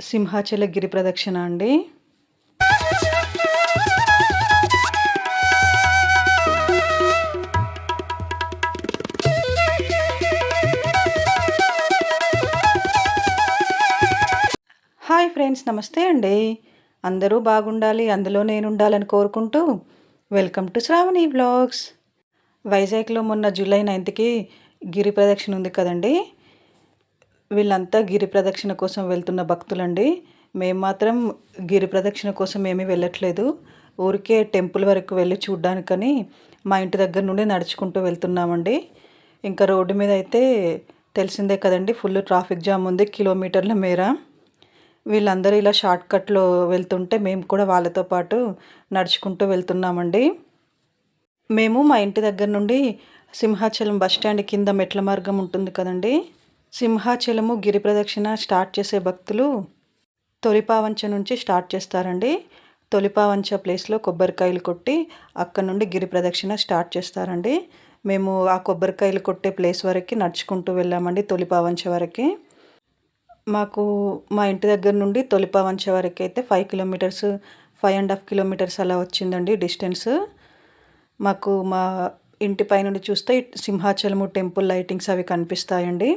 సింహాచల గిరి ప్రదక్షిణ అండి. Hi friends నమస్తే అండి. అందరూ బాగుండాలి అందులో నేను ఉండాలని కోరుకుంటూ వెల్కమ్ టు శ్రావణి బ్లాగ్స్ వైజాగ్లో మొన్న జూలై నైన్త్కి గిరి ప్రదక్షిణ ఉంది కదండి. వీళ్ళంతా గిరి ప్రదక్షిణ కోసం వెళ్తున్న భక్తులండి. మేము మాత్రం గిరి ప్రదక్షిణ కోసం ఏమీ వెళ్ళట్లేదు. ఊరికే టెంపుల్ వరకు వెళ్ళి చూడ్డానికని మా ఇంటి దగ్గర నుండి నడుచుకుంటూ వెళ్తున్నామండి. ఇంకా రోడ్డు మీద అయితే తెలిసిందే కదండి ఫుల్ ట్రాఫిక్ జామ్ ఉంది కిలోమీటర్ల మేర. వీళ్ళందరూ ఇలా షార్ట్ కట్లో వెళ్తుంటే మేము కూడా వాళ్ళతో పాటు నడుచుకుంటూ వెళ్తున్నామండి. మేము మా ఇంటి దగ్గర నుండి సింహాచలం బస్ స్టాండ్ కింద మెట్ల మార్గం ఉంటుంది కదండి. సింహాచలము గిరి ప్రదక్షిణ స్టార్ట్ చేసే భక్తులు తొలిపావంచ నుంచి స్టార్ట్ చేస్తారండి. తొలిపావంచ ప్లేస్లో కొబ్బరికాయలు కొట్టి అక్కడ నుండి గిరి ప్రదక్షిణ స్టార్ట్ చేస్తారండి. మేము ఆ కొబ్బరికాయలు కొట్టే ప్లేస్ వరకు నడుచుకుంటూ వెళ్ళామండి తొలిపావంచ వరకు. మాకు మా ఇంటి దగ్గర నుండి తొలిపావంచ వరకు అయితే five kilometres five and half kilometres అలా వచ్చిందండి డిస్టెన్స్. మాకు మా ఇంటి పైనుండి చూస్తే సింహాచలము టెంపుల్ లైటింగ్స్ అవి కనిపిస్తాయండి.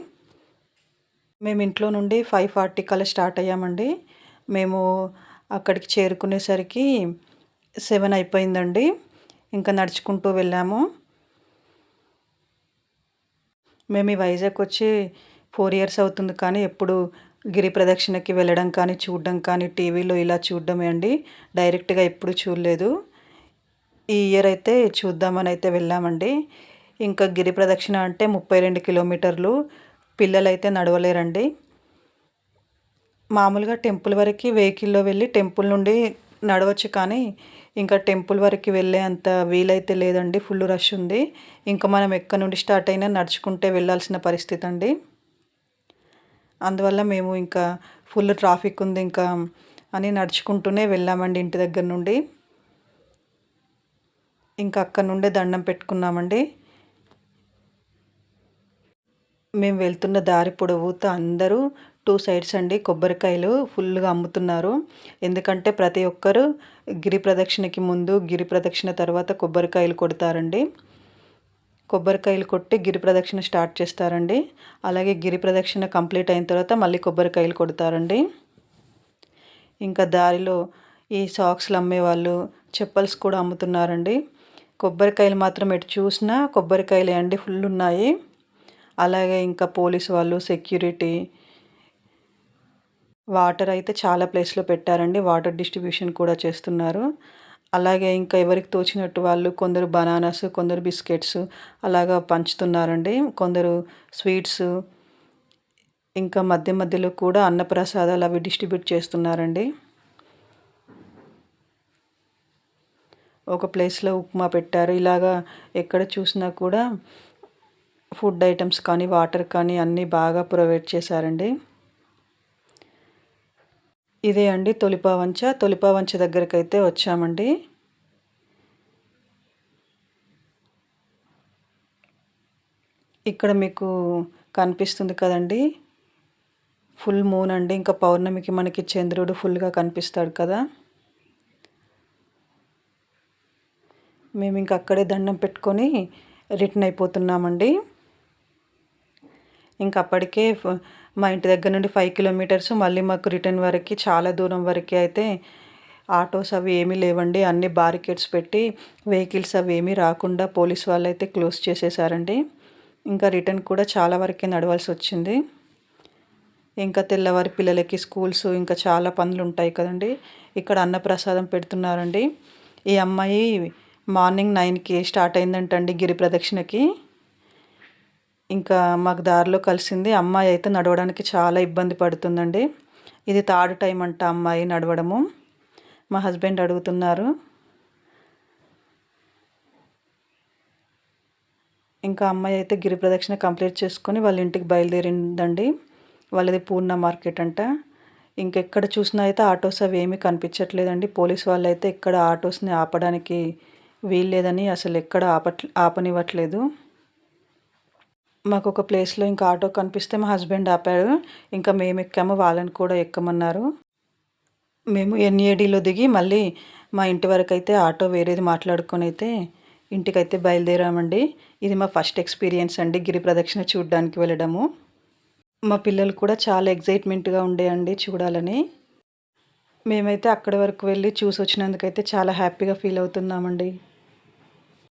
మేము ఇంట్లో నుండి ఫైవ్ ఫార్టీ కల్లా స్టార్ట్ అయ్యామండి. మేము అక్కడికి చేరుకునేసరికి సెవెన్ అయిపోయిందండి. ఇంకా నడుచుకుంటూ వెళ్ళాము. మేము ఈ వైజాగ్ వచ్చి ఫోర్ ఇయర్స్ అవుతుంది కానీ ఎప్పుడు గిరి ప్రదక్షిణకి వెళ్ళడం కానీ చూడడం కానీ టీవీలో ఇలా చూడడమే అండి. డైరెక్ట్గా ఎప్పుడు చూడలేదు. ఈ ఇయర్ అయితే చూద్దామని అయితే వెళ్ళామండి. ఇంకా గిరి ప్రదక్షిణ అంటే ముప్పై రెండు కిలోమీటర్లు. పిల్లలైతే నడవలేరండి. మామూలుగా టెంపుల్ వరకు వెహికల్లో వెళ్ళి టెంపుల్ నుండి నడవచ్చు కానీ ఇంకా టెంపుల్ వరకు వెళ్ళే అంత వీలైతే లేదండి. ఫుల్ రష్ ఉంది. ఇంకా మనం ఎక్కడి నుండి స్టార్ట్ అయినా నడుచుకుంటే వెళ్ళాల్సిన పరిస్థితి అండి. అందువల్ల మేము ఇంకా ఫుల్ ట్రాఫిక్ ఉంది ఇంకా అని నడుచుకుంటూనే వెళ్ళామండి ఇంటి దగ్గర నుండి. ఇంకా అక్కడ నుండే దండం పెట్టుకున్నామండి. మేము వెళ్తున్న దారి పొడవుతో అందరూ టూ సైడ్స్ అండి కొబ్బరికాయలు ఫుల్గా అమ్ముతున్నారు. ఎందుకంటే ప్రతి ఒక్కరు గిరి ప్రదక్షిణకి ముందు గిరి ప్రదక్షిణ తర్వాత కొబ్బరికాయలు కొడతారండి. కొబ్బరికాయలు కొట్టి గిరి ప్రదక్షిణ స్టార్ట్ చేస్తారండి. అలాగే గిరి ప్రదక్షిణ కంప్లీట్ అయిన తర్వాత మళ్ళీ కొబ్బరికాయలు కొడతారండి. ఇంకా దారిలో ఈ సాక్స్లు అమ్మేవాళ్ళు చెప్పల్స్ కూడా అమ్ముతున్నారండి. కొబ్బరికాయలు మాత్రం ఎటు చూసినా కొబ్బరికాయలే అండి ఫుల్ ఉన్నాయి. అలాగే ఇంకా పోలీస్ వాళ్ళు సెక్యూరిటీ వాటర్ అయితే చాలా ప్లేస్లో పెట్టారండి. వాటర్ డిస్ట్రిబ్యూషన్ కూడా చేస్తున్నారు. అలాగే ఇంకా ఎవరికి తోచినట్టు వాళ్ళు కొందరు బనానాస్ కొందరు బిస్కెట్స్ అలాగా పంచుతున్నారండి. కొందరు స్వీట్స్ ఇంకా మధ్య మధ్యలో కూడా అన్నప్రసాదాలు అవి డిస్ట్రిబ్యూట్ చేస్తున్నారండి. ఒక ప్లేస్లో ఉప్మా పెట్టారు. ఇలాగా ఎక్కడ చూసినా కూడా ఫుడ్ ఐటమ్స్ కానీ వాటర్ కానీ అన్నీ బాగా ప్రొవైడ్ చేశారండి. ఇదే అండి తొలిపావంచ. తొలిపావంచ దగ్గరికి అయితే వచ్చామండి. ఇక్కడ మీకు కనిపిస్తుంది కదండి. ఫుల్ మూన్ అండి. ఇంకా పౌర్ణమికి మనకి చంద్రుడు ఫుల్గా కనిపిస్తాడు కదా. మేము ఇంక అక్కడే దండం పెట్టుకొని రిటర్న్ అయిపోతున్నామండి. ఇంకా అప్పటికే మా ఇంటి దగ్గర నుండి ఫైవ్ కిలోమీటర్స్ మళ్ళీ మాకు రిటర్న్ వరకు చాలా దూరం వరకు అయితే ఆటోస్ అవి ఏమీ లేవండి. అన్ని బారికేడ్స్ పెట్టి వెహికల్స్ అవి ఏమీ రాకుండా పోలీస్ వాళ్ళు అయితే క్లోజ్ చేసేసారండి. ఇంకా రిటర్న్ కూడా చాలా వరకే నడవాల్సి వచ్చింది. ఇంకా తెల్లవారి పిల్లలకి స్కూల్స్ ఇంకా చాలా పనులు ఉంటాయి కదండి. ఇక్కడ అన్నప్రసాదం పెడుతున్నారండి. ఈ అమ్మాయి మార్నింగ్ నైన్కి స్టార్ట్ అయిందంటండి గిరి ప్రదక్షిణకి. ఇంకా మాకు దారిలో కలిసింది అమ్మాయి అయితే నడవడానికి చాలా ఇబ్బంది పడుతుందండి. ఇది థర్డ్ టైం అంట అమ్మాయి నడవడము. మా హస్బెండ్ అడుగుతున్నారు. ఇంకా అమ్మాయి అయితే గిరి ప్రదక్షిణ కంప్లీట్ చేసుకొని వాళ్ళ ఇంటికి బయలుదేరిందండి. వాళ్ళది పూర్ణ మార్కెట్ అంట. ఇంకెక్కడ చూసినా అయితే ఆటోస్ అవి ఏమీ కనిపించట్లేదండి. పోలీస్ వాళ్ళు అయితే ఇక్కడ ఆటోస్ని ఆపడానికి వీల్లేదని అసలు ఎక్కడ ఆపట్ ఆపనివ్వట్లేదు. మాకు ఒక ప్లేస్లో ఇంకా ఆటో కనిపిస్తే మా హస్బెండ్ ఆపాడు. ఇంకా మేము ఎక్కాము వాళ్ళని కూడా ఎక్కమన్నారు. మేము ఎన్ఏడిలో దిగి మళ్ళీ మా ఇంటి వరకు అయితే ఆటో వేరేది మాట్లాడుకొని అయితే ఇంటికైతే బయలుదేరామండి. ఇది మా ఫస్ట్ ఎక్స్పీరియన్స్ అండి గిరి ప్రదక్షిణ చూడడానికి వెళ్ళడము. మా పిల్లలు కూడా చాలా ఎగ్జైట్మెంట్గా ఉండేయండి చూడాలని. మేమైతే అక్కడి వరకు వెళ్ళి చూసి వచ్చినందుకైతే చాలా హ్యాపీగా ఫీల్ అవుతున్నామండి.